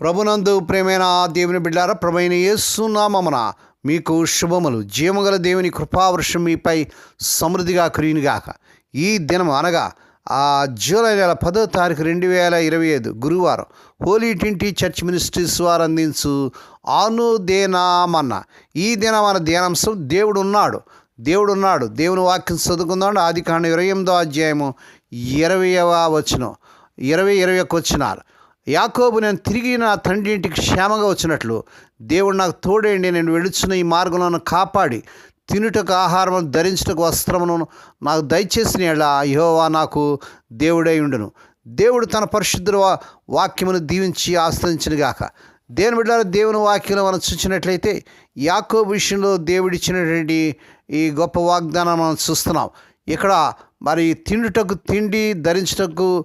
ప్రభునందు ప్రేమైన దేవుని బిడ్డారా ప్రభైన యేసునామమున మీకు శుభములు. జీవగల దేవుని కృపావృషం మీపై సమృద్ధిగా కురియునిగాక ఈ దినం అనగా ఆ జూలై నెల పదో తారీఖు రెండు వేల ఇరవై ఐదు గురువారం హోలీ ట్వంటీ చర్చ్ మినిస్ట్రీస్ వారు అందించు ఆనుదేనామన్న. ఈ దినం మన ధ్యానాంశం దేవుడు ఉన్నాడు దేవుడు ఉన్నాడు దేవుని వాక్యం చదువుకుందాం ఆది కాండ ఇరవై ఎనిమిదో అధ్యాయము ఇరవయవ వచనం. ఇరవై ఇరవై ఒక్క వచ్చినారు యాకోబు నేను తిరిగి నా తండ్రి ఇంటికి క్షేమంగా వచ్చినట్లు దేవుడు నాకు తోడేయండి నేను వెళుచున్న ఈ మార్గంలో కాపాడి తినుటకు ఆహారం ధరించుటకు వస్త్రమును నాకు దయచేసిన ఎలా యెహోవా నాకు దేవుడై ఉండును. దేవుడు తన పరిశుద్ధ వాక్యమును దీవించి ఆశ్రయించిన గాక. దేని బిడ్డ దేవుని వాక్యం మనం చూసినట్లయితే యాకోబు విషయంలో దేవుడిచ్చినటువంటి ఈ గొప్ప వాగ్దానం మనం చూస్తున్నాం. ఇక్కడ మరి తిండుటకు తిండి ధరించుటకు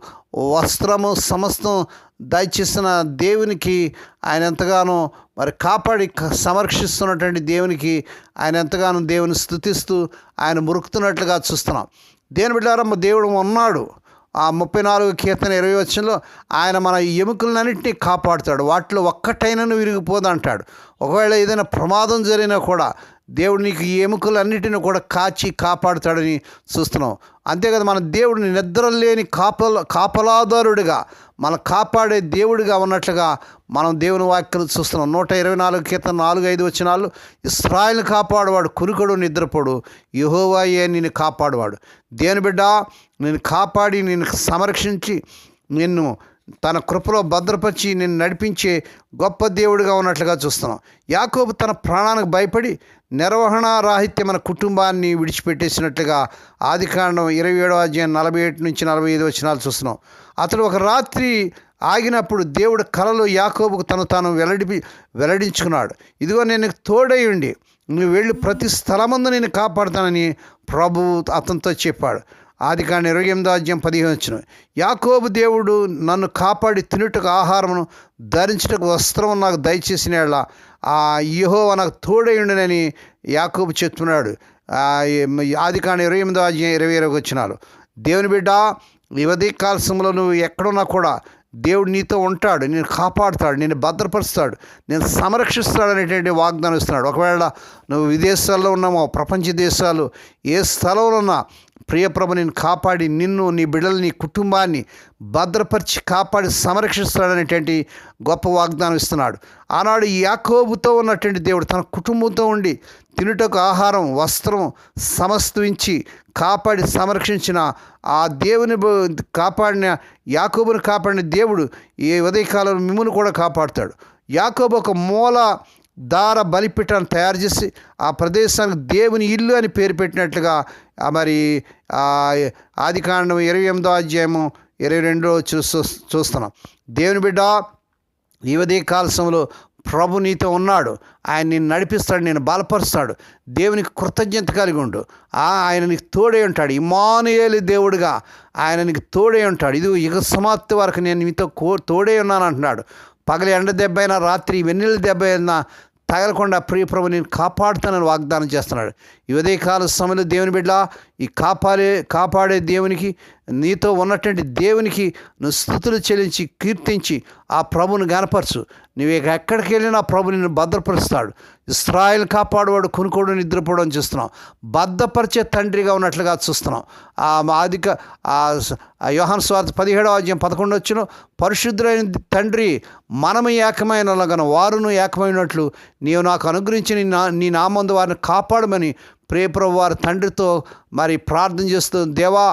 వస్త్రము సమస్తం దయచేసిన దేవునికి ఆయన ఎంతగానో మరి కాపాడి క- సంరక్షిస్తున్నటువంటి దేవునికి ఆయన ఎంతగానో దేవుని స్థుతిస్తూ ఆయన మురుకుతున్నట్లుగా చూస్తున్నాం. దేని బిడ్డారమ్మ దేవుడు ఉన్నాడు. ఆ ముప్పై నాలుగు కీర్తన ఇరవై వచ్చంలో ఆయన మన ఎముకలన్నింటినీ కాపాడుతాడు. వాటిలో ఒక్కటైనను విరిగిపోదంటాడు ఒకవేళ ఏదైనా ప్రమాదం జరిగినా కూడా దేవుడు నీకు ఎముకలన్నిటిని కూడా కాచి కాపాడుతాడని చూస్తున్నాం. అంతేకాదు మన దేవుడిని నిద్రలేని కాపల కాపలాదారుడిగా మన కాపాడే దేవుడిగా ఉన్నట్లుగా మనం దేవుని వాక్యం చూస్తున్నాం. నూట ఇరవై నాలుగు కీర్తన నాలుగు ఐదు వచ్చినాలు ఇస్రాయిల్ని కాపాడువాడు కురుకుడు నిద్రపోడు. యహోవాయే నిన్ను కాపాడువాడు. దేని బిడ్డ? నేను కాపాడి నేను సంరక్షించి నిన్ను తన కృపలో భద్రపరిచి నిన్ను నడిపించే గొప్ప దేవుడిగా ఉన్నట్లుగా చూస్తున్నాం. యాకోబు తన ప్రాణానికి భయపడి నిర్వహణ రాహిత్యమైన కుటుంబాన్ని విడిచిపెట్టేసినట్లుగా ఆదికాండం ఇరవై ఏడవ అధ్యాయం నలభై ఏడు నుంచి నలభై ఐదు వచ్చినాలు చూస్తున్నాం. అతడు ఒక రాత్రి ఆగినప్పుడు దేవుడు కలలో యాకోబుకు తను తాను వెల్లడి వెల్లడించుకున్నాడు. ఇదిగో నేను తోడై ఉండి నువ్వు వెళ్ళి ప్రతి స్థలమందు నేను కాపాడుతానని ప్రభువు అతనితో చెప్పాడు. ఆది కాని ఇరవై ఎనిమిదో అధ్యాయం పదిహేను వచ్చిన యాకోబు దేవుడు నన్ను కాపాడి తినుటకు ఆహారమును ధరించుటకు వస్త్రము నాకు దయచేసిన ఆ యహో నాకు తోడయుండునని యాకోబు చెప్తున్నాడు. ఆది కాని ఇరవై ఎనిమిదో అధ్యాయం ఇరవై ఇరవై వచ్చినారు దేవుని బిడ్డ యువతి కాలశంలో నువ్వు ఎక్కడున్నా కూడా దేవుడు నీతో ఉంటాడు నేను కాపాడుతాడు నేను భద్రపరుస్తాడు నేను సంరక్షిస్తాడు అనేటువంటి వాగ్దానం ఇస్తున్నాడు. ఒకవేళ నువ్వు విదేశాల్లో ఉన్నామో ప్రపంచ దేశాలు ఏ స్థలంలో ఉన్నా ప్రియప్రభు నేను కాపాడి నిన్ను నీ బిడ్డలు నీ కుటుంబాన్ని భద్రపరిచి కాపాడి సంరక్షిస్తాడనేటువంటి గొప్ప వాగ్దానం ఇస్తున్నాడు. ఆనాడు ఈ యాకోబుతో ఉన్నటువంటి దేవుడు తన కుటుంబంతో ఉండి తినుటకు ఆహారం వస్త్రం సమస్తవించి కాపాడి సంరక్షించిన ఆ దేవుని కాపాడిన యాకోబుని కాపాడిన దేవుడు ఈ ఉదయకాలంలో మిమ్మల్ని కూడా కాపాడుతాడు. యాకోబు ఒక మూల దార బలిపీఠాన్ని తయారు చేసి ఆ ప్రదేశానికి దేవుని ఇల్లు అని పేరు పెట్టినట్లుగా ఆ మరి ఆ ఆది కాండం ఇరవై ఎనిమిదో అధ్యాయము ఇరవై రెండులో చూ చూస్తున్నాం. దేవుని బిడ్డ యువదీ కాలశంలో ప్రభు నీతో ఉన్నాడు. ఆయన నిన్ను నడిపిస్తాడు నేను బలపరుస్తాడు. దేవునికి కృతజ్ఞత కలిగి ఉండు. ఆ ఆయన నీకు తోడే ఉంటాడు. ఇమానుయేలి దేవుడుగా ఆయన నీకు తోడే ఉంటాడు. ఇది యుగ సమాప్తి వరకు నేను మీతో కో తోడే ఉన్నాను అంటున్నాడు. పగలి ఎండ దెబ్బ అయినా రాత్రి వెన్నెల దెబ్బ అయినా తగలకుండా ప్రియప్రభు నేను కాపాడుతానని వాగ్దానం చేస్తున్నాడు. ఈ ఉదయకాల సమయంలో దేవుని బిడ్డ ఈ కాపాడే కాపాడే దేవునికి నీతో ఉన్నటువంటి దేవునికి నువ్వు స్థుతులు చెల్లించి కీర్తించి ఆ ప్రభుని గనపరచు. నువ్వు ఇక ఎక్కడికి వెళ్ళినా ప్రభు నిన్ను భద్రపరుస్తాడు. ఇస్రాయల్ కాపాడువాడు కొనుకోడు నిద్రపోవడం చూస్తున్నాం. భద్రపరిచే తండ్రిగా ఉన్నట్లుగా చూస్తున్నాం. ఆ అధిక ఆ యోహన్ స్వార్థ పదిహేడవ అధ్యాయం పదకొండు వచ్చిన పరిశుద్ధులైన తండ్రి మనము ఏకమైన లగన వారును ఏకమైనట్లు నీవు నాకు అనుగ్రహించి నీ నా నీ నామందు వారిని కాపాడమని ప్రియప్రభు వారి తండ్రితో మరి ప్రార్థన చేస్తూ దేవా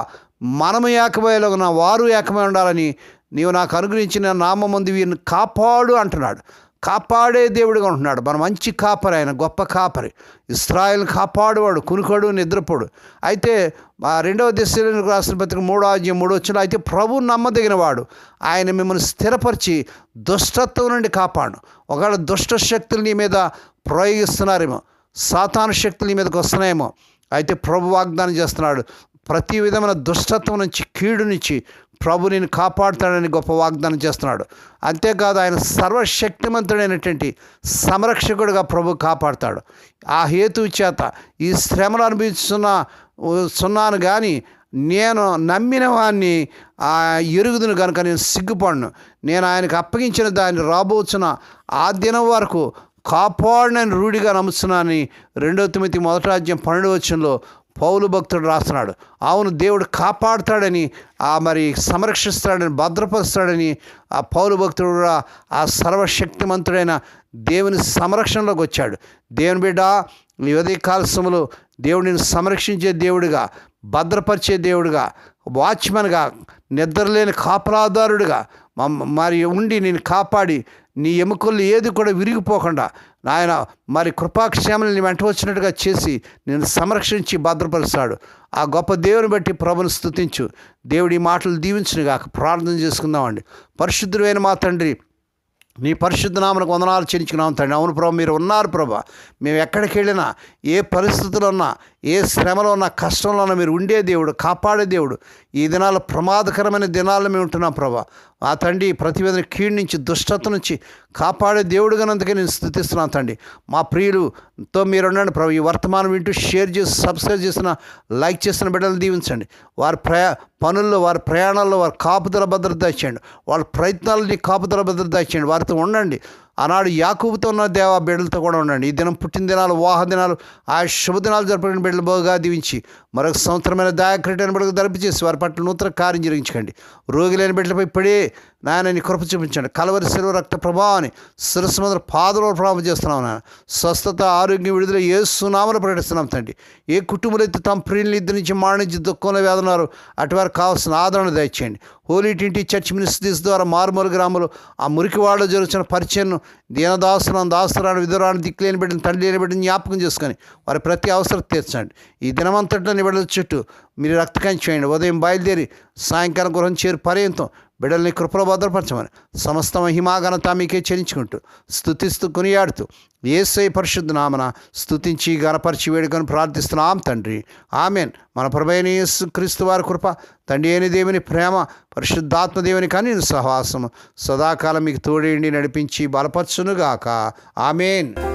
మనము ఏకమైలగున వారు ఏకమై ఉండాలని నీవు నాకు అనుగ్రహించిన నామందు వీరిని కాపాడు అంటున్నాడు. కాపాడే దేవుడిగా ఉంటున్నాడు. మన మంచి కాపరి ఆయన గొప్ప కాపరి. ఇస్రాయల్ కాపాడువాడు కునుకోడు నిద్రపోడు. అయితే రెండవ దశలకు రాసిన పత్రిక మూడో అధ్యాయం మూడో వచ్చిన అయితే ప్రభు నమ్మదగిన వాడు ఆయన మిమ్మల్ని స్థిరపరిచి దుష్టత్వం నుండి కాపాడు. ఒకవేళ దుష్ట శక్తులు నీ మీద ప్రయోగిస్తున్నారేమో సాతాను శక్తులు మీదకి వస్తున్నాయేమో. అయితే ప్రభు వాగ్దానం చేస్తున్నాడు ప్రతి విధమైన దుష్టత్వం నుంచి కీడు నుంచి ప్రభు నేను కాపాడుతాడని గొప్ప వాగ్దానం చేస్తున్నాడు. అంతేకాదు ఆయన సర్వశక్తిమంతుడైనటువంటి సంరక్షకుడిగా ప్రభు కాపాడుతాడు. ఆ హేతు చేత ఈ శ్రమలు అనుభవిస్తున్న సున్నాను కానీ నేను నమ్మిన వాడిని ఆ ఎరుగుదును కనుక నేను సిగ్గుపడను. నేను ఆయనకు అప్పగించిన దాన్ని రాబోచున్న ఆ దినం వరకు కాపాడినని రూఢిగా నమ్ముతున్నానని రెండవ తొమ్మిది మొదటి రాజ్యం పన్నెండు వచ్చంలో పౌలు భక్తుడు రాస్తున్నాడు. అవును దేవుడు కాపాడుతాడని ఆ మరి సంరక్షిస్తాడని భద్రపరుస్తాడని ఆ పౌలు భక్తుడు కూడా ఆ సర్వశక్తిమంతుడైన దేవుని సంరక్షణలోకి వచ్చాడు. దేవుని బిడ్డ ఈ ఉదయ కాలశములో దేవుడిని సంరక్షించే దేవుడిగా భద్రపరిచే దేవుడిగా వాచ్మెన్గా నిద్రలేని కాపలాదారుడిగా మరి ఉండి నేను కాపాడి నీ ఎముకలు ఏది కూడా విరిగిపోకుండా నాయన మరి కృపాక్షేమల్ని వెంట వచ్చినట్టుగా చేసి నేను సంరక్షించి భద్రపరుస్తాడు. ఆ గొప్ప దేవుని బట్టి ప్రభుని స్థుతించు దేవుడి మాటలు దీవించునుగా ప్రార్థన చేసుకుందామండి. పరిశుద్ధుడైన మా తండ్రి నీ పరిశుద్ధ నామనకు వందనాలు చెల్లించుకున్నాం తండ్రి. అవును ప్రభా మీరు ఉన్నారు ప్రభా. మేము ఎక్కడికి వెళ్ళినా ఏ పరిస్థితుల్లో ఉన్నా ఏ శ్రమలో ఉన్నా కష్టంలో ఉన్నా మీరు ఉండే దేవుడు కాపాడే దేవుడు. ఈ దినాలు ప్రమాదకరమైన దినాల్లో మేము ఉంటున్నాం ప్రభా. ఆ తండ్రి ప్రతివేదన కీడు నుంచి దుష్టత నుంచి కాపాడే దేవుడుగానందుకే నేను స్థుతిస్తున్నాను తండ్రి. మా ప్రియులుతో మీరు ఉండండి ప్రభు. ఈ వర్తమానం వింటూ షేర్ చేసి సబ్స్క్రైబ్ చేసిన లైక్ చేసిన బిడ్డలు దీవించండి. వారి ప్రయా పనుల్లో వారి ప్రయాణాల్లో వారి కాపుదల భద్రత ఇచ్చేయండి వాళ్ళ ప్రయత్నాలని కాపుదల భద్రత ఇచ్చేయండి వారితో ఉండండి. ఆనాడు యాకూబుతో ఉన్న దేవ బిడ్డలతో కూడా ఉండండి. ఈ దినం పుట్టినదినాలు వాహ దినాలు ఆ శుభదినాలు జరపడిన బిడ్డలు బాగా దీవించి మరొక సంవత్సరమైన దాయక్రీటైన బిడ్డకు దర్పించేసి వారి పట్ల నూతన కార్యం జరిగించకండి. రోగి లేని బిడ్డలపై పడే నాయన నీ కృప చూపించండి. కలవరి శిలువ రక్త ప్రభావాన్ని శిరస్సు మీద పాదలో ప్రభావం చేస్తున్నాం నాయన. స్వస్థత ఆరోగ్యం విడుదల ఏ సునామలు ప్రకటిస్తున్నాం తండ్రి. ఏ కుటుంబాలు అయితే తమ ప్రియులు ఇద్దరి నుంచి మాణించి దుఃఖంలో వేదన్నారు అటువారు కావాల్సిన ఆదరణ దయచేయండి. హోలీ టింటి చర్చ్ మినిస్ట్రీస్ ద్వారా మారుమూల గ్రామంలో ఆ మురికివాడలో జరుగుతున్న పరిచయం దీనదాసులను దాసురాన్ని విధురాన్ని దిక్కులేని బిడ్డను తండ్రి లేని బిడ్డను జ్ఞాపకం చేసుకొని వారి ప్రతి అవసరం తీర్చండి. ఈ దినమంతటిలో నీ బిడ్డల చుట్టూ మీరు రక్తకం చేయండి. ఉదయం బయలుదేరి సాయంకాలం గృహం చేరు పర్యంతం బిడ్డల్ని కృపలో భద్రపరచమని సమస్త మహిమాఘనత మీకే చెల్లించుకుంటూ స్థుతిస్తూ కొనియాడుతూ ఏసై పరిశుద్ధ నామన స్థుతించి గణపరిచి వేడుకను ప్రార్థిస్తున్నాం తండ్రి. ఆమెన్. మన ప్రభైన క్రీస్తు వారి కృప తండ్రి అయిన దేవుని ప్రేమ పరిశుద్ధాత్మ దేవుని కానీ సహవాసము సదాకాలం మీకు తోడేండి నడిపించి బలపరచునుగాక. ఆమెన్.